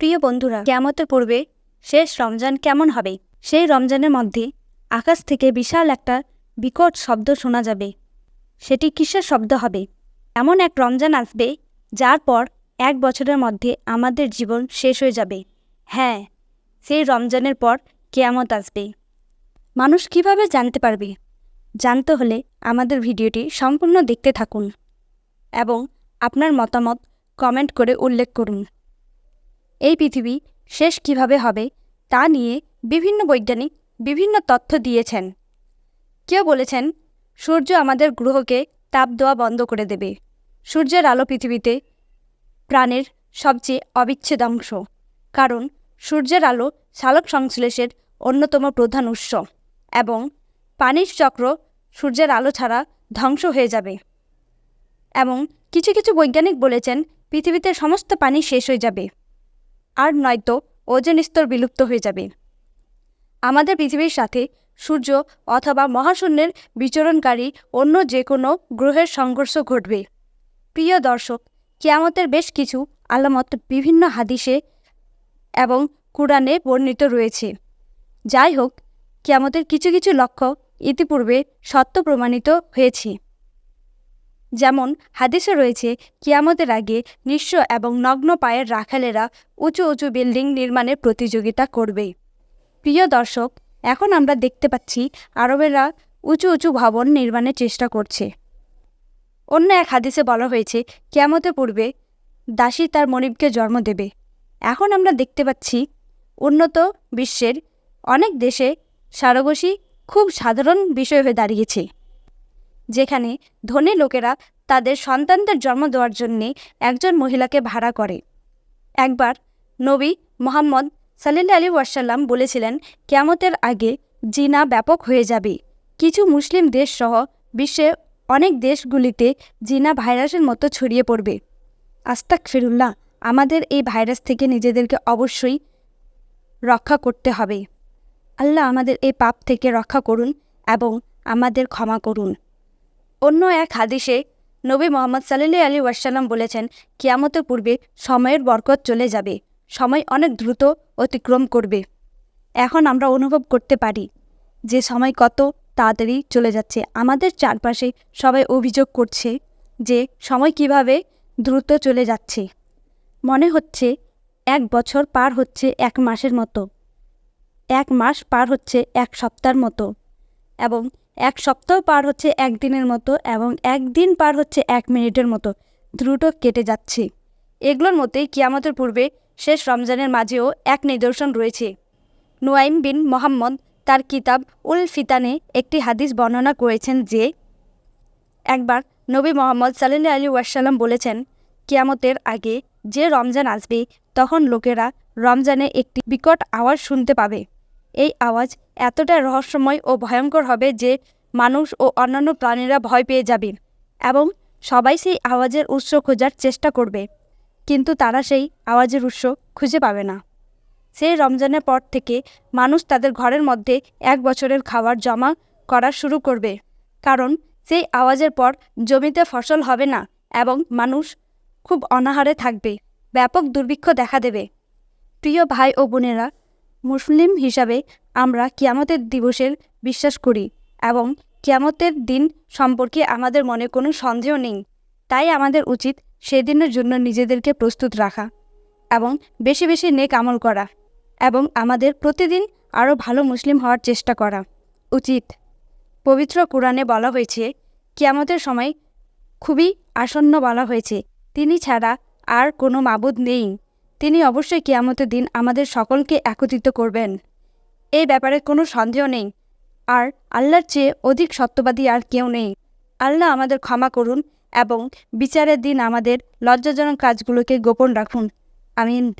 প্রিয় বন্ধুরা, কেয়ামতের পূর্বে শেষ রমজান কেমন হবে? সেই রমজানের মধ্যে আকাশ থেকে বিশাল একটা বিকট শব্দ শোনা যাবে। সেটি কিসের শব্দ হবে? এমন এক রমজান আসবে, যার পর এক বছরের মধ্যে আমাদের জীবন শেষ হয়ে যাবে। হ্যাঁ সেই রমজানের পর কেয়ামত আসবে। মানুষ কীভাবে জানতে পারবে? জানতে হলে আমাদের ভিডিওটি সম্পূর্ণ দেখতে থাকুন এবং আপনার মতামত কমেন্ট করে উল্লেখ করুন। এই পৃথিবী শেষ কীভাবে হবে তা নিয়ে বিভিন্ন বৈজ্ঞানিক বিভিন্ন তথ্য দিয়েছেন। কেউ বলেছেন, সূর্য আমাদের গ্রহকে তাপ দেওয়া বন্ধ করে দেবে। সূর্যের আলো পৃথিবীতে প্রাণের সবচেয়ে অবিচ্ছেদ অংশ। কারণ সূর্যের আলো সালোক সংশ্লেষের অন্যতম প্রধান উৎস এবং পানির চক্র সূর্যের আলো ছাড়া ধ্বংস হয়ে যাবে। এবং কিছু কিছু বৈজ্ঞানিক বলেছেন, পৃথিবীতে সমস্ত পানি শেষ হয়ে যাবে। আর নয়তো ওজন স্তর বিলুপ্ত হয়ে যাবে। আমাদের পৃথিবীর সাথে সূর্য অথবা মহাশূন্যের বিচরণকারী অন্য যে কোনো গ্রহের সংঘর্ষ ঘটবে। প্রিয় দর্শক, কেয়ামতের বেশ কিছু আলামত বিভিন্ন হাদিসে এবং কোরআনে বর্ণিত রয়েছে। যাই হোক, কেয়ামতের কিছু কিছু লক্ষ্য ইতিপূর্বে সত্য প্রমাণিত হয়েছে। যেমন হাদিসে রয়েছে, কিয়ামতের আগে নিঃস্ব এবং নগ্ন পায়ের রাখালেরা উঁচু উঁচু বিল্ডিং নির্মাণের প্রতিযোগিতা করবে। প্রিয় দর্শক, এখন আমরা দেখতে পাচ্ছি আরবেরা উঁচু উঁচু ভবন নির্মাণের চেষ্টা করছে। অন্য এক হাদিসে বলা হয়েছে, কিয়ামতের পূর্বে দাসী তার মনিবকে জন্ম দেবে। এখন আমরা দেখতে পাচ্ছি উন্নত বিশ্বের অনেক দেশে সারগোশী খুব সাধারণ বিষয় হয়ে দাঁড়িয়েছে। যেখানে ধনী লোকেরা তাদের সন্তানদের জন্ম দেওয়ার জন্যে একজন মহিলাকে ভাড়া করে। একবার নবী মোহাম্মদ সাল্লি আলী ওয়াসাল্লাম বলেছিলেন, কেয়ামতের আগে জিনা ব্যাপক হয়ে যাবে। কিছু মুসলিম দেশসহ বিশ্বে অনেক দেশগুলিতে জিনা ভাইরাসের মতো ছড়িয়ে পড়বে। আস্তাক ফিরুল্লাহ আমাদের এই ভাইরাস থেকে নিজেদেরকে অবশ্যই রক্ষা করতে হবে। আল্লাহ আমাদের এই পাপ থেকে রক্ষা করুন এবং আমাদের ক্ষমা করুন। অন্য এক হাদিসে নবী মোহাম্মদ সাল্লি আলী ওয়াসাল্লাম বলেছেন, কিয়ামতের পূর্বে সময়ের বরকত চলে যাবে, সময় অনেক দ্রুত অতিক্রম করবে। এখন আমরা অনুভব করতে পারি যে সময় কত তাড়াতাড়ি চলে যাচ্ছে। আমাদের চারপাশে সবাই অভিযোগ করছে যে সময় কীভাবে দ্রুত চলে যাচ্ছে। মনে হচ্ছে এক বছর পার হচ্ছে এক মাসের মতো, এক মাস পার হচ্ছে এক সপ্তাহের মতো এবং এক সপ্তাহ পার হচ্ছে একদিনের মতো এবং একদিন পার হচ্ছে এক মিনিটের মতো। দ্রুত কেটে যাচ্ছে। এগুলোর মধ্যেই কিয়ামতের পূর্বে শেষ রমজানের মাঝেও এক নিদর্শন রয়েছে। নুয়াইম বিন মোহাম্মদ তার কিতাব উল ফিতানে একটি হাদিস বর্ণনা করেছেন যে, একবার নবী মোহাম্মদ সাল্লি আলী ওয়াসাল্লাম বলেছেন, কিয়ামতের আগে যে রমজান আসবে, তখন লোকেরা রমজানে একটি বিকট আওয়াজ শুনতে পাবে। এই আওয়াজ এতটা রহস্যময় ও ভয়ঙ্কর হবে যে মানুষ ও অন্যান্য প্রাণীরা ভয় পেয়ে যাবে এবং সবাই সেই আওয়াজের উৎস খোঁজার চেষ্টা করবে। কিন্তু তারা সেই আওয়াজের উৎস খুঁজে পাবে না। সেই রমজানের পর থেকে মানুষ তাদের ঘরের মধ্যে এক বছরের খাবার জমা করা শুরু করবে। কারণ সেই আওয়াজের পর জমিতে ফসল হবে না এবং মানুষ খুব অনাহারে থাকবে। ব্যাপক দুর্ভিক্ষ দেখা দেবে। প্রিয় ভাই ও বোনেরা মুসলিম হিসাবে আমরা কিয়ামতের দিবসের বিশ্বাস করি এবং কিয়ামতের দিন সম্পর্কে আমাদের মনে কোনো সন্দেহ নেই। তাই আমাদের উচিত সেদিনের জন্য নিজেদেরকে প্রস্তুত রাখা এবং বেশি বেশি নেক আমল করা এবং আমাদের প্রতিদিন আরও ভালো মুসলিম হওয়ার চেষ্টা করা উচিত। পবিত্র কোরআনে বলা হয়েছে, কিয়ামতের সময় খুবই আসন্ন বলা হয়েছে, তিনি ছাড়া আর কোনো মাবুদ নেই। তিনি অবশ্যই কিয়ামতের দিন আমাদের সকলকে একত্রিত করবেন। এই ব্যাপারে কোনো সন্দেহ নেই। আর আল্লাহর চেয়ে অধিক সত্যবাদী আর কেউ নেই। আল্লাহ আমাদের ক্ষমা করুন এবং বিচারের দিন আমাদের লজ্জাজনক কাজগুলোকে গোপন রাখুন। আমিন।